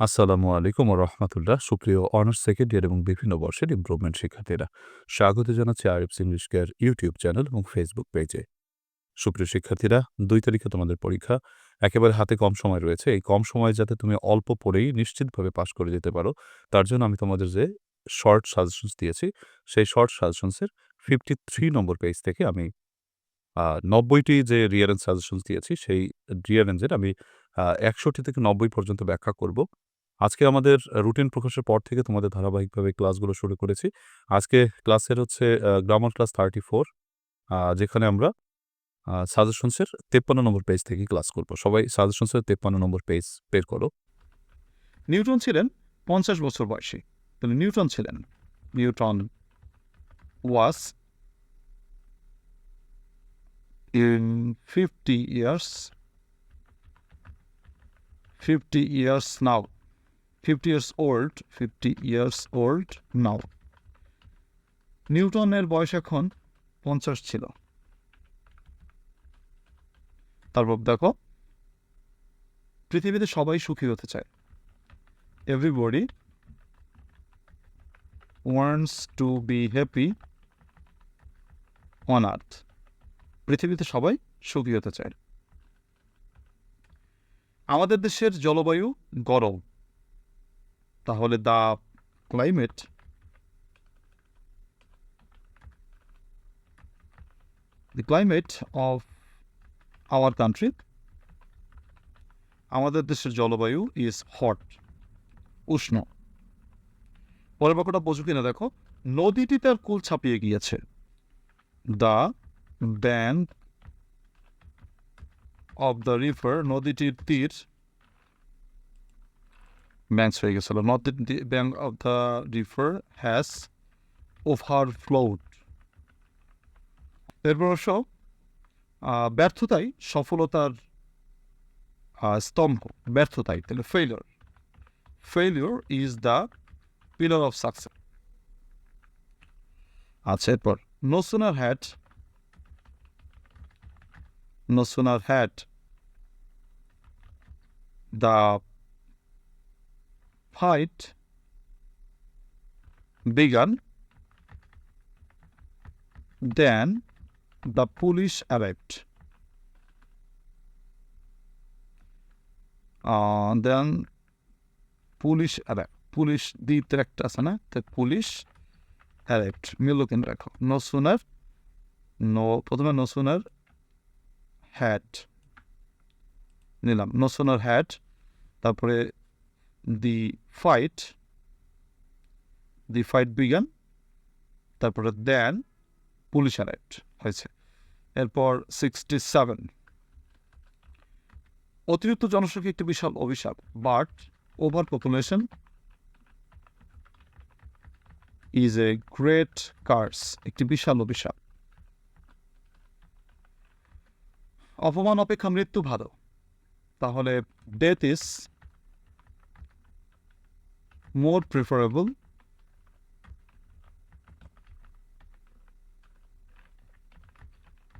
আসসালামু আলাইকুম রহমতুল্লাহ। সুপ্রিয় অনার্স সেকেন্ড ইয়ার এবং বিভিন্ন বর্ষের ইমপ্রুভমেন্ট শিক্ষার্থীরা, স্বাগত জানাচ্ছি Arif's English care YouTube channel এবং ফেসবুক পেজে সুপ্রিয় শিক্ষার্থীরা, দুই তারিখে তোমাদের পরীক্ষা। একেবারে হাতে কম সময় রয়েছে। এই কম সময়ে যাতে তুমি অল্প পড়েই নিশ্চিতভাবে পাশ করে যেতে পারো, তার জন্য আমি তোমাদের যে শর্ট সাজেশনস দিয়েছি, সেই শর্ট সাজেশনসের ফিফটি থ্রি নম্বর পেজ থেকে আমি নব্বইটি যে রিয়ারেন্স সাজেশনস দিয়েছি, সেই রিয়ারেন্সের আমি একশোটি থেকে নব্বই পর্যন্ত ব্যাখ্যা করব। আজকে আমাদের রুটিন প্রকাশের পর থেকে তোমাদের ধারাবাহিকভাবে ক্লাসগুলো শুরু করেছি। আজকে ক্লাসের হচ্ছে গ্রামার ক্লাস থার্টি ফোর যেখানে আমরা সাজেশনসের তেপ্পান্ন নম্বর পেজ থেকে ক্লাস করব। সবাই সাজেশনসের তেপ্পান্ন নম্বর পেজ বের করো। নিউটন ছিলেন পঞ্চাশ বছর বয়সী। তাহলে নিউটন ছিলেন। Newton was in fifty years fifty years now fifty years old fifty years old now নিউটনের বয়স এখন পঞ্চাশ ছিল। তারপর দেখো, পৃথিবীতে সবাই সুখী হতে চায়। Everybody wants to be happy on earth পৃথিবীতে সবাই সুখী হতে চায়। আমাদের দেশের জলবায়ু গরম। তাহলে the climate. The climate of our country, আমাদের দেশের জলবায়ু ইজ হট উষ্ণ। পরের বাক্যটা বোঝো কিনা দেখো। নদীটি তার কুল ছাপিয়ে গিয়েছে। The bank of the river, নদীটির তীর ব্যাংকস হয়ে গেছিল নদী bank of the river has overflowed এরপর অবশ্য ব্যর্থতাই সফলতার স্তম্ভ, ব্যর্থতাই, তাহলে failure failure is the pillar of success. আচ্ছা এরপর had no sooner had the fight begun then the police arrived. Uh, then police arrive police দ্বিতীয় একটা আছে না? তো পুলিশ অ্যারাইভড মিলো কিন্তু রাখো নো সুনার নো প্রথমে নো সুনার হ্যাড নিলাম। নো সুনার হ্যাড তারপরে the fight the fight began তারপরে দেন পুলিশ অ্যারাইভড হয়েছে। এরপর সিক্সটি সেভেন অতিরিক্ত জনসংখ্যা একটি বিশাল অভিশাপ but overpopulation is a great curse একটি বিশাল অভিশাপ। অপমান, অপেক্ষা, মৃত্যু ভালো। তাহলে death is more preferable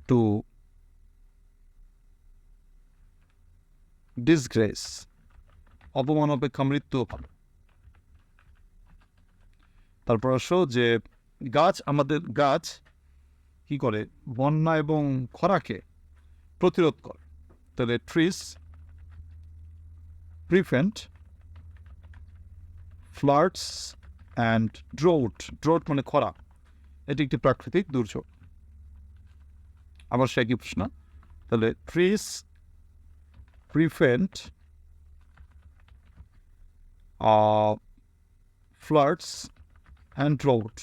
to disgrace অপমান অপেক্ষা মৃত্যুও ভালো তারপর আসো যে গাছ, আমাদের গাছ কি করে? বন্যা এবং খরাকে প্রতিরোধ করে। তাহলে trees prevent floods and drought drought মানে খরা। এটি একটি প্রাকৃতিক দুর্যোগ। আবার সে একই প্রশ্ন। তাহলে trees uh, floods and drought.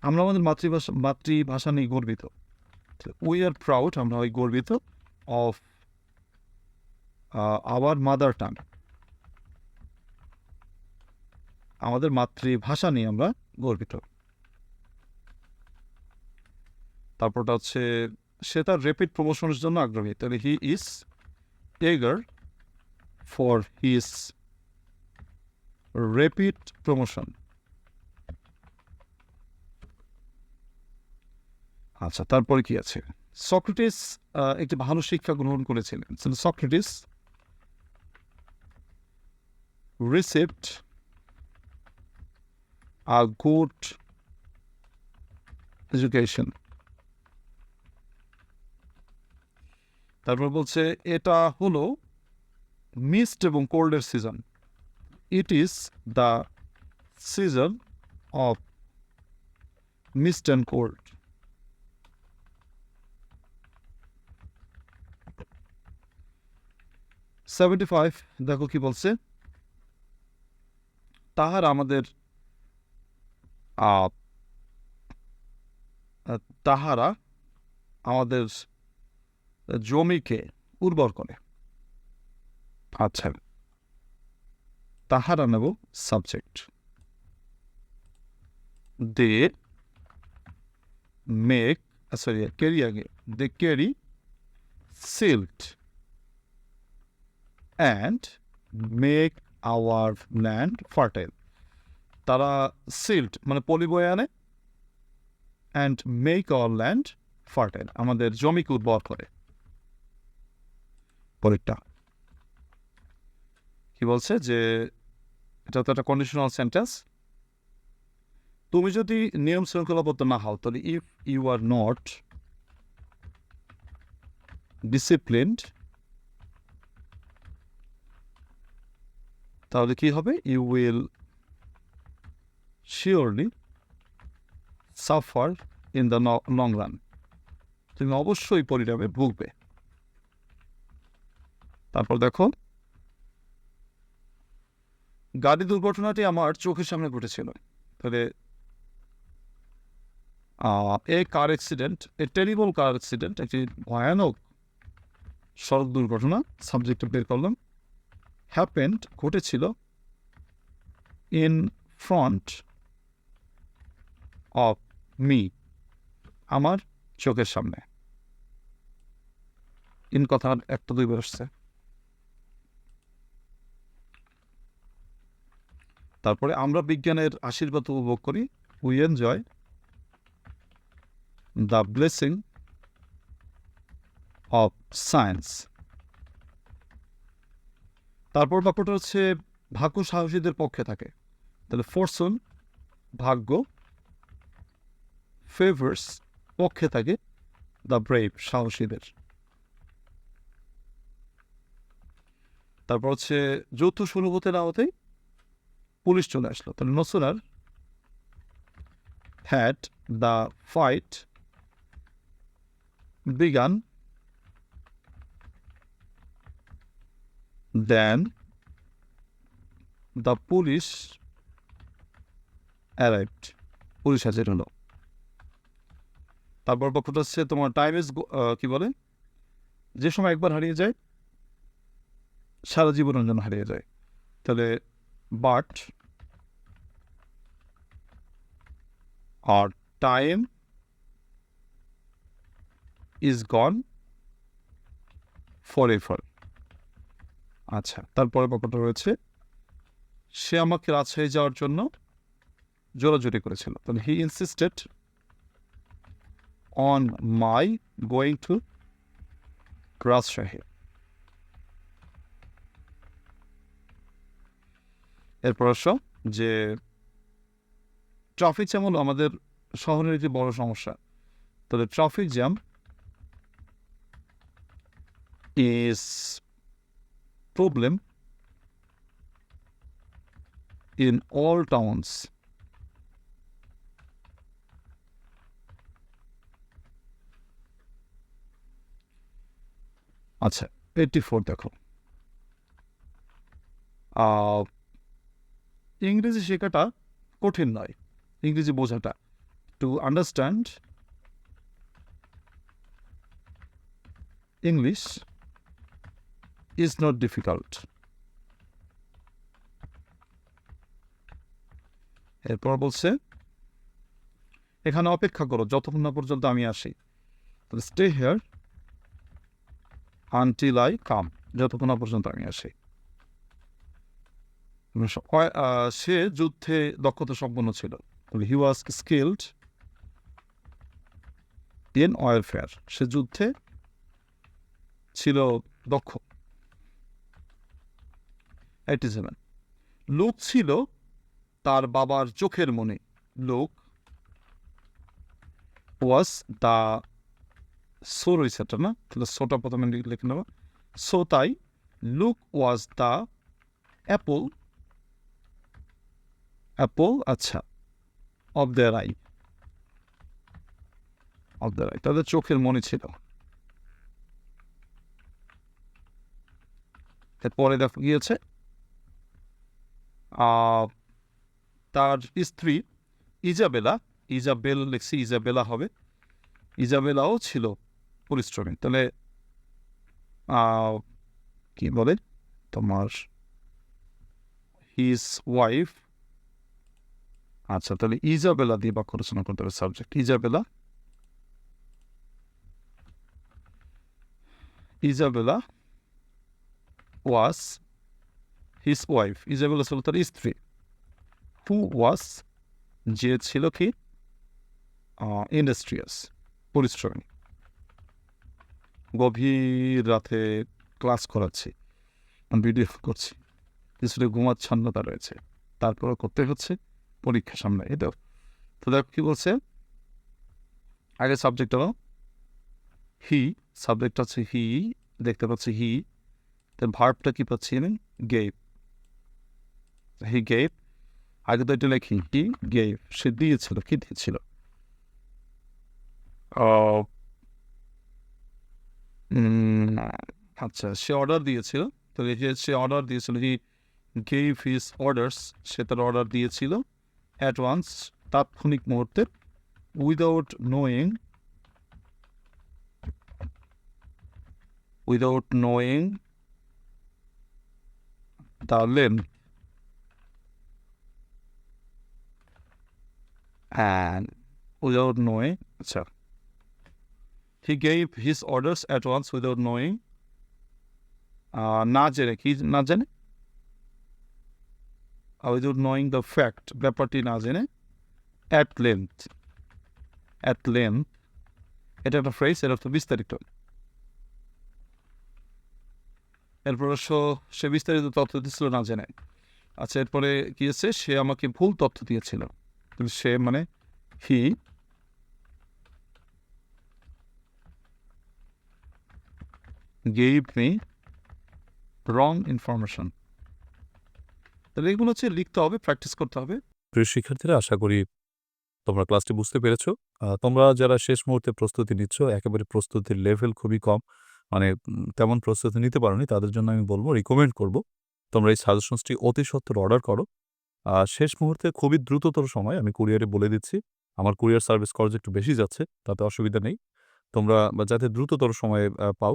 আমরা আমাদের মাতৃভাষা মাতৃভাষা নিয়ে গর্বিত। উই আর প্রাউড আমরা ওই গর্বিত অফ আওয়ার মাদার টাং। আমাদের মাতৃভাষা নিয়ে আমরা গর্বিত। তারপরটা হচ্ছে, সে তার রেপিড প্রমোশনের জন্য আগ্রহী। তাহলে he is eager for his rapid promotion আচ্ছা তারপরে কি আছে? সক্রেটিস একটি ভালো শিক্ষা গ্রহণ করেছিলেন। Socrates received a good education. তারপর বলছে, এটা হলো মিস্ট এবং কোল্ডের season it is the season of mist and cold seventy five দেখো কি বলছে। তাহার আমাদের তাহারা আমাদের জমিকে উর্বর করে। আচ্ছা তাহারা নেব subject they make sorry carry আগে। They carry silt and make our land fertile. তারা সিল্ট মানে পলি বয়ে আনে and make our land fertile আমাদের জমিকে উর্বর করে। পরেরটা কি বলছে? যে এটা তো একটা কন্ডিশনাল সেন্টেন্স তুমি যদি নিয়ম শৃঙ্খলাবদ্ধ না হও, তাহলে if you are not disciplined তাহলে কি হবে? You will surely suffer in the long run তুমি অবশ্যই পরিণামে ভুগবে। তারপর দেখো। গাড়ি দুর্ঘটনাটি আমার চোখের সামনে ঘটেছিল। তাহলে a car accident a terrible car accident একটি ভয়ানক সড়ক দুর্ঘটনা সাবজেক্টে বের করলাম। হ্যাপেন্ড ঘটেছিল ইন ফ্রন্ট অফ মি আমার চোখের সামনে। ইন কথার একটা দুইবার আসছে। তারপরে আমরা বিজ্ঞানের আশীর্বাদ উপভোগ করি। We enjoy the blessing of science তারপর বাক্যটা হচ্ছে ভাগ্য সাহসীদের পক্ষে থাকে। তাহলে ফোরসন ভাগ্য ফেভার্স পক্ষে থাকে দ্য ব্রেভ সাহসীদের। তারপর হচ্ছে যৌথ শুরু হতে না হতেই পুলিশ চলে আসলো। তাহলে no sooner had the fight began then the police arrived. Police হাজির হলো। তারপর পক্ষটা হচ্ছে তোমার টাইম ইজ কি বলে? যে সময় একবার হারিয়ে যায়, সারা জীবনের জন্য হারিয়ে যায়। তাহলে but our time is gone forever আচ্ছা তারপরে পক্ষটা রয়েছে। সে আমাকে রাজশাহী যাওয়ার জন্য জোরাজুরি করেছিল। তাহলে he insisted on my going to Rajshahi এরপর আসো, যে ট্রাফিক জ্যাম হলো আমাদের শহরের একটি বড় সমস্যা। তাহলে traffic jam is problem in all towns আচ্ছা এইটটি ফোর দেখো ইংরেজি শেখাটা কঠিন নয়, ইংরেজি বোঝাটা। To understand English is not difficult এরপর বলছে, এখানে অপেক্ষা করো, যতক্ষণ না পর্যন্ত আমি আসি। Stay here until I come যতক্ষণ না পর্যন্ত আমি আসি। সে যুদ্ধে দক্ষতা সম্পন্ন ছিল। He was skilled in welfare সে যুদ্ধে ছিল দক্ষ। এইটি লোক ছিল তার বাবার চোখের মনে। লোক ওয়াজ দ্য সো রয়েছে একটা না? তাহলে সোটা প্রথমে লিখে নেব। সো তাই look was the apple apple আচ্ছা of the eye of the eye তাদের চোখের মনে ছিল। এরপরে দেখো গিয়েছে তার স্ত্রী ইজাবেলা, ইজাবেল লিখছি, ইজাবেলা হবে। ইজাবেলাও ছিল পরিশ্রমী। তাহলে কি বলে? তোমার হিজ ওয়াইফ আচ্ছা তাহলে ইজাবেলা দিয়ে বাক্য রচনা করতে হবে subject Isabella Isabella was his wife Isabella ছিল তার স্ত্রী হু ওয়াস যে ছিল কি? ইন্ডাস্ট্রিয়াস পরিশ্রমী। গভীর রাতে ক্লাস করাচ্ছি, ভিডিও করছি। কিছুটা ঘুমাচ্ছন্নতা রয়েছে। তারপরে করতে হচ্ছে, পরীক্ষা সামনে এটাও তো। দেখো কি বলছে? আগে সাবজেক্ট হলো হি সাবজেক্ট আছে হি দেখতে পাচ্ছি হি তার ভার্বটা কি পাচ্ছি আমি? গেভ হি গেভ আগে তো এটা লেখি হি গেভ সে দিয়েছিল, কি দিয়েছিল? আচ্ছা সে অর্ডার দিয়েছিল। তো সে অর্ডার দিয়েছিল হি গেভ হিজ অর্ডার্স সে তার অর্ডার দিয়েছিল অ্যাডভান্স তাৎক্ষণিক মুহূর্তে without knowing without knowing the length and without knowing আচ্ছা he gave his orders at once without knowing না জেনে কি না জেনে Uh, without knowing the fact ব্যাপারটি না জেনে at length at length এটা একটা ফ্রেজ এর অর্থ বিস্তারিত এরপর সে বিস্তারিত তথ্য দিচ্ছিল না জেনে আচ্ছা এরপরে কি আছে সে আমাকে ভুল তথ্য দিয়েছিল কিন্তু সে মানে he gave me wrong information তাহলে এগুলো হচ্ছে লিখতে হবে প্র্যাকটিস করতে হবে। প্রিয় শিক্ষার্থীরা, আশা করি তোমরা ক্লাসটি বুঝতে পেরেছ। তোমরা যারা শেষ মুহূর্তে প্রস্তুতি নিচ্ছ, একেবারে প্রস্তুতির লেভেল খুবই কম মানে তেমন প্রস্তুতি নিতে পারোনি, তাদের জন্য আমি বলব রিকমেন্ড করব। তোমরা এই সাজেশনসটি অতি সত্বর অর্ডার করো। শেষ মুহূর্তে খুবই দ্রুততর সময় আমি কুরিয়ারে বলে দিচ্ছি। আমার কুরিয়ার সার্ভিস খরচ একটু বেশি যাচ্ছে, তাতে অসুবিধা নেই। তোমরা যাতে দ্রুততর সময়ে পাও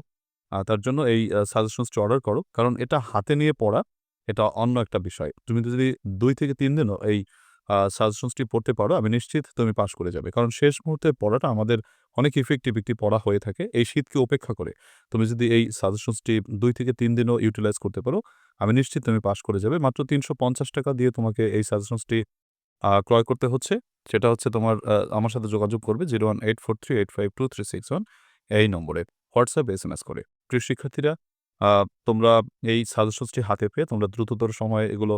তার জন্য এই সাজেশনসটি অর্ডার করো। কারণ এটা হাতে নিয়ে পড়া, এটা অন্য একটা বিষয়। তুমি যদি দুই থেকে তিন দিনও এই সাজেশনসটি পড়তে পারো, আমি নিশ্চিত তুমি পাশ করে যাবে। কারণ শেষ মুহূর্তে পড়াটা আমাদের অনেক ইফেক্টিভ একটি পড়া হয়ে থাকে, এই শীতকে উপেক্ষা করে। তুমি যদি এই সাজেশনসটি দুই থেকে তিন দিনও ইউটিলাইজ করতে পারো, আমি নিশ্চিত তুমি পাশ করে যাবে। মাত্র তিনশো পঞ্চাশ টাকা দিয়ে তোমাকে এই সাজেশনসটি ক্রয় করতে হচ্ছে। সেটা হচ্ছে তোমার আমার সাথে যোগাযোগ করবে zero one eight four three eight five two three six one এই নম্বরে। হোয়াটসঅ্যাপ, এস এম এস করে। প্রিয় শিক্ষার্থীরা তোমরা এই সাজেশনসটি হাতে পেয়ে তোমরা দ্রুততর সময়ে এগুলো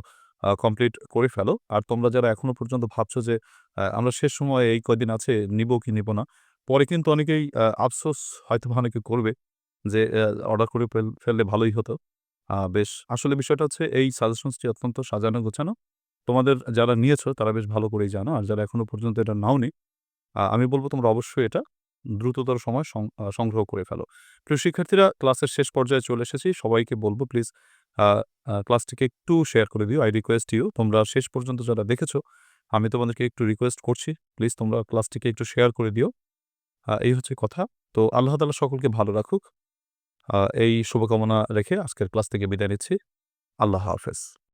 কমপ্লিট করে ফেলো। আর তোমরা যারা এখনও পর্যন্ত ভাবছ যে আমরা শেষ সময়ে এই কয়দিন আছে, নিব কি নিব না, পরে কিন্তু অনেকেই আফসোস হয়তো অনেকে করবে যে অর্ডার করে ফেললে ভালোই হতো। বেশ, আসলে বিষয়টা হচ্ছে এই সাজেশনসটি অত্যন্ত সাজানো গোছানো। তোমাদের যারা নিয়েছো তারা বেশ ভালো করেই জানো। আর যারা এখনও পর্যন্ত এটা নাওনি আমি বলব তোমরা অবশ্যই এটা দ্রুততর সময় সংগ্রহ করে ফেলো। প্রিয় শিক্ষার্থীরা, ক্লাসের শেষ পর্যায়ে চলে এসেছি। সবাইকে বলব প্লিজ ক্লাসটিকে একটু শেয়ার করে দিও। আই রিকোয়েস্ট ইউ তোমরা শেষ পর্যন্ত যারা দেখেছ, আমি তোমাদেরকে একটু রিকোয়েস্ট করছি। প্লিজ তোমরা ক্লাসটিকে একটু শেয়ার করে দিও। এই হচ্ছে কথা। তো আল্লাহ তালা সকলকে ভালো রাখুক। এই শুভকামনা রেখে আজকের ক্লাস থেকে বিদায় নিচ্ছি। আল্লাহ হাফেজ।